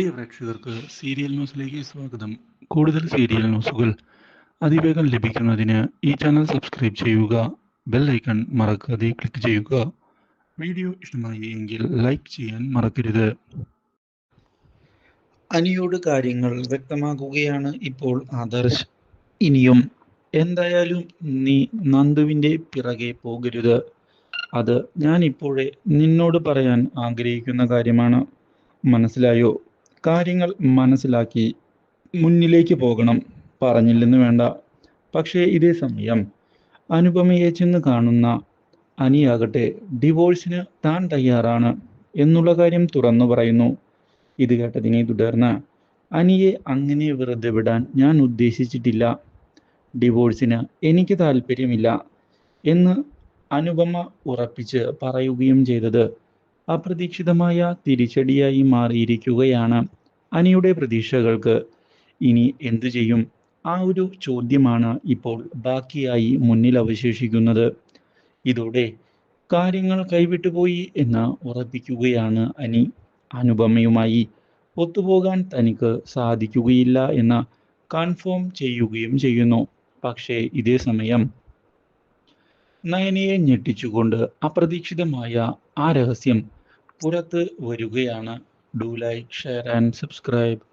പ്രിയ പ്രേക്ഷകർക്ക് സീരിയൽ ന്യൂസിലേക്ക് സ്വാഗതം. കൂടുതൽ സീരിയൽ ന്യൂസുകൾ അതിവേഗം ലഭിക്കുന്നതിന് ഈ ചാനൽ സബ്സ്ക്രൈബ് ചെയ്യുക ബെൽ ഐക്കൺ മറക്കാതെ ക്ലിക്ക് ചെയ്യുക. വീഡിയോ ഇഷ്ടമായി എങ്കിൽ ലൈക്ക് ചെയ്യാൻ മറക്കരുത്. അനിയോട് കാര്യങ്ങൾ വ്യക്തമാക്കുകയാണ് ഇപ്പോൾ ആദർശ്. ഇനിയും എന്തായാലും നീ നന്ദുവിന്റെ പിറകെ പോകരുത്. അത് ഞാൻ ഇപ്പോഴേ നിന്നോട് പറയാൻ ആഗ്രഹിക്കുന്ന കാര്യമാണ്. മനസ്സിലായോ? കാര്യങ്ങൾ മനസ്സിലാക്കി മുന്നിലേക്ക് പോകണം. പറഞ്ഞില്ലെന്ന് വേണ്ട. പക്ഷേ ഇതേ സമയം അനുപമയെ ചെന്ന് കാണുന്ന അനിയാകട്ടെ ഡിവോഴ്സിന് താൻ തയ്യാറാണ് എന്നുള്ള കാര്യം തുറന്നു പറയുന്നു. ഇത് കേട്ടതിനെ തുടർന്ന് അനിയെ അങ്ങനെ വെറുതെ വിടാൻ ഞാൻ ഉദ്ദേശിച്ചിട്ടില്ല. ഡിവോഴ്സിന് എനിക്ക് താല്പര്യമില്ല എന്ന് അനുപമ ഉറപ്പിച്ച് പറയുകയും ചെയ്തത് അപ്രതീക്ഷിതമായ തിരിച്ചടിയായി മാറിയിരിക്കുകയാണ് അനിയുടെ പ്രതീക്ഷകൾക്ക്. ഇനി എന്തു ചെയ്യും? ആ ഒരു ചോദ്യമാണ് ഇപ്പോൾ ബാക്കിയായി മുന്നിൽ അവശേഷിക്കുന്നത്. ഇതോടെ കാര്യങ്ങൾ കൈവിട്ടുപോയി എന്ന് ഉറപ്പിക്കുകയാണ് അനി. അനുപമയുമായി ഒത്തുപോകാൻ തനിക്ക് സാധിക്കുകയില്ല എന്ന് കൺഫേം ചെയ്യുകയും ചെയ്യുന്നു. പക്ഷേ ഇതേ സമയം നയനയെ ഞെട്ടിച്ചുകൊണ്ട് അപ്രതീക്ഷിതമായ ആ രഹസ്യം പുറത്ത് വരികയാണ്. Do like share and subscribe